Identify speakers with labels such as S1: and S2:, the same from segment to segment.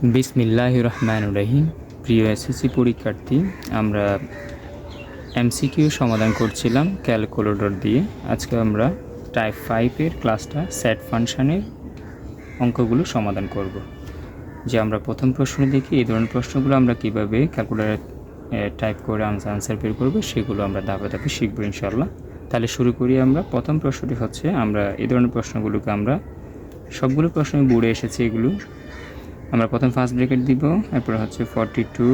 S1: বিসমিল্লাহ রহমান রহিম প্রিয় এসএসসি পরীক্ষার্থী, আমরা এমসিকিউ সমাধান করছিলাম ক্যালকুলেটর দিয়ে। আজকে আমরা টাইপ ফাইভের ক্লাসটা সেট ফাংশনের অঙ্কগুলো সমাধান করব। যে আমরা প্রথম প্রশ্ন দেখি, এই ধরনের প্রশ্নগুলো আমরা কীভাবে ক্যালকুলেটারে টাইপ করে আনসার আনসার বের করব, সেগুলো আমরা ধাপে ধাপে শিখব ইনশাল্লাহ তাহলে শুরু করি আমরা। প্রথম প্রশ্নটি হচ্ছে, আমরা এই ধরনের প্রশ্নগুলোকে আমরা সবগুলো প্রশ্নে বুড়ে এসেছি এগুলো আমরা প্রথম ফার্স্ট ব্রেকেট দিব, এরপরে হচ্ছে ফর্টি টু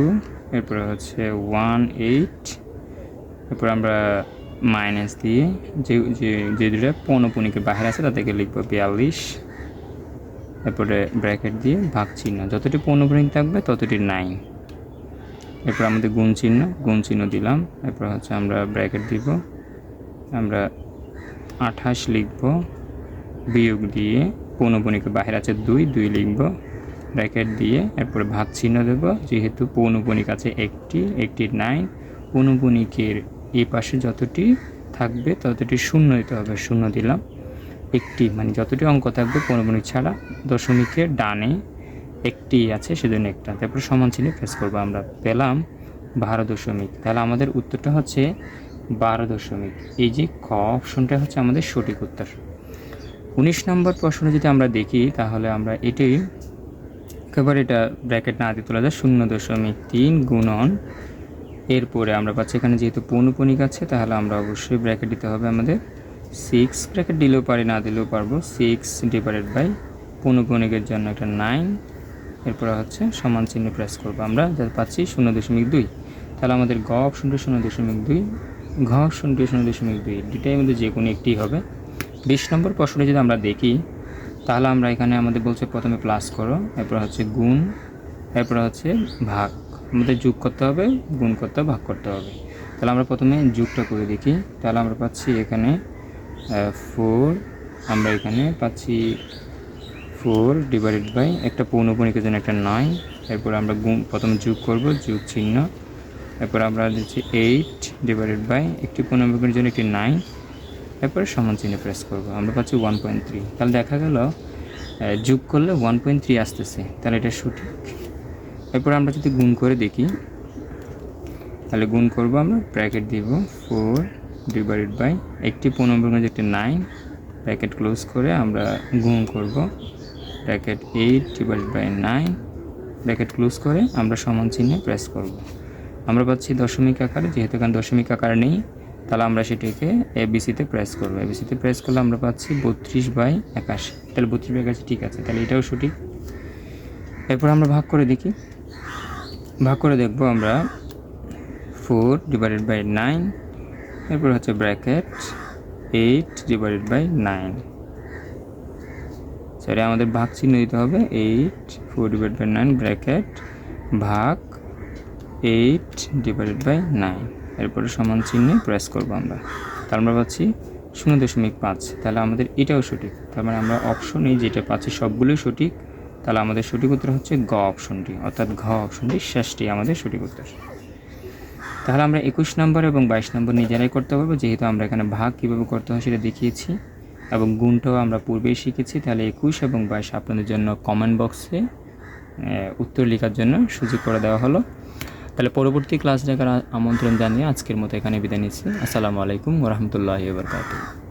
S1: এরপরে হচ্ছে ওয়ান এইট এরপর আমরা মাইনাস দিয়ে যে যে দুটা পৌনপুনিকে বাহির আছে তাদেরকে লিখব বিয়াল্লিশ, এরপরে ব্র্যাকেট দিয়ে ভাগ চিহ্ন। যতটি পৌনপুনিক থাকবে ততটি নাইন এরপর আমাদের গুণ চিহ্ন গুণ চিহ্ন দিলাম, এরপর হচ্ছে আমরা ব্র্যাকেট দিব। আমরা আঠাশ লিখব, বিয়োগ দিয়ে পৌনপুনিকে বাহির আছে দুই দুই লিখব। ব্র্যাকেট দিয়ে এরপরে ভাগ চিহ্ন দেব। যেহেতু পৌনপুনিক আছে একটি একটি নাইন পৌনপুনিকের এই পাশে যতটি থাকবে ততটি শূন্য দিতে হবে, শূন্য দিলাম। একটি মানে যতটি অঙ্ক থাকবে পৌনপুনিক ছাড়া দশমিকের ডানে একটি আছে, সেজন্য একটা। তারপর সমান চিহ্নে প্রেস করব আমরা। পেলাম বারো দশমিক। তাহলে আমাদের উত্তরটা হচ্ছে বারো দশমিক। এই যে ক অপশনটা হচ্ছে আমাদের সঠিক উত্তর। উনিশ নম্বর প্রশ্ন যদি আমরা দেখি, তাহলে আমরা এটাই একেবারে এটা ব্র্যাকেট না দিয়ে তোলা যায়, শূন্য দশমিক তিন গুণন। এরপরে আমরা পাচ্ছি, এখানে যেহেতু পৌনপণিক আছে, তাহলে আমরা অবশ্যই ব্র্যাকেট দিতে হবে আমাদের সিক্স ব্র্যাকেট দিলেও পারি, না দিলেও পারব। সিক্স ডিভাইডেড বাই পৌনপণিকের জন্য একটা নাইন এরপরে হচ্ছে সমান চিহ্ন প্রেস করব আমরা, যা পাচ্ছি শূন্য দশমিক দুই। তাহলে আমাদের গ অপশনটি শূন্য দশমিক দুই, ঘ অপশনটি শূন্য দশমিক দুই। দুটাই মধ্যে যে কোনো একটি হবে। বিশ নম্বর প্রশ্নটি যদি আমরা দেখি তাহলে আমরা এখানে আমাদের বলছে প্রথমে প্লাস করো, এরপর হচ্ছে গুণ, এরপর হচ্ছে ভাগ। আমাদের যোগ করতে হবে, গুণ করতে ভাগ করতে হবে। তাহলে আমরা প্রথমে যোগটা করে দেখি। তাহলে আমরা পাচ্ছি এখানে ফোর আমরা এখানে পাচ্ছি ফোর ডিভাইডেড বাই একটা পৌনপণিকের জন্য একটা নয় এরপর আমরা গুণ, প্রথমে যোগ করব, যোগ চিহ্ন। এরপর আমরা দিচ্ছি এইট ডিভাইডেড বাই একটি পৌনপণিকের জন্য একটি নাইন এরপরে সমান চিহ্নে প্রেস করব। আমরা পাচ্ছি ওয়ান পয়েন্ট থ্রি তাহলে দেখা গেল যোগ করলে ওয়ান পয়েন্ট থ্রি আসতেছে। তাহলে এটা সঠিক। এরপর আমরা যদি গুণ করে দেখি, তাহলে গুণ করব আমরা ব্র্যাকেট দিব ফোর ডিভাইডেড বাই একটি পনেরো যে একটি নাইন ব্র্যাকেট ক্লোজ করে আমরা গুণ করব bracket eight divided by nine bracket close করে আমরা সমান চিহ্নে প্রেস করব। আমরা পাচ্ছি দশমিক আকারে, যেহেতু এখানে দশমিক আকার নেই তাহলে আমরা সেটিকে এবিসিতে প্রেস করব। এবিসিতে প্রেস করলে আমরা পাচ্ছি বত্রিশ বাই একাশি। তাহলে বত্রিশ বাই একাশি ঠিক আছে, তাহলে এটাও সঠিক। এরপর আমরা ভাগ করে দেখি। ভাগ করে দেখব আমরা ফোর ডিভাইডেড বাই নাইন এরপর হচ্ছে bracket eight divided by nine sorry আমাদের ভাগ চিহ্ন দিতে হবে। Eight four divide by nine bracket ভাগ এইট ডিভাইডেড বাই নাইন এরপরে সমান চিহ্নে প্রেস করব আমরা। তার আমরা পাচ্ছি শূন্য দশমিক পাঁচ। তাহলে আমাদের এটাও সঠিক। তার মানে আমরা অপশনে যেটা পাচ্ছি সবগুলোই সঠিক। তাহলে আমাদের সঠিক উত্তর হচ্ছে গ অপশনটি অর্থাৎ ঘ অপশনটি শেষটি আমাদের সঠিক উত্তর। তাহলে আমরা একুশ নম্বর এবং বাইশ নম্বর নিজেরাই করতে পারব। যেহেতু আমরা এখানে ভাগ কীভাবে করতে হয় সেটা দেখিয়েছি এবং গুণটাও আমরা পূর্বেই শিখেছি। তাহলে একুশ এবং বাইশ আপনাদের জন্য কমেন্ট বক্সে উত্তর লেখার জন্য সুযোগ করে দেওয়া হলো। তাহলে পরবর্তী ক্লাস দেখার আমন্ত্রণ জানিয়ে আজকের মতো এখানে বিদায় নিচ্ছি। আসসালামু আলাইকুম রহমতুল্লাহ বরকাতুহ।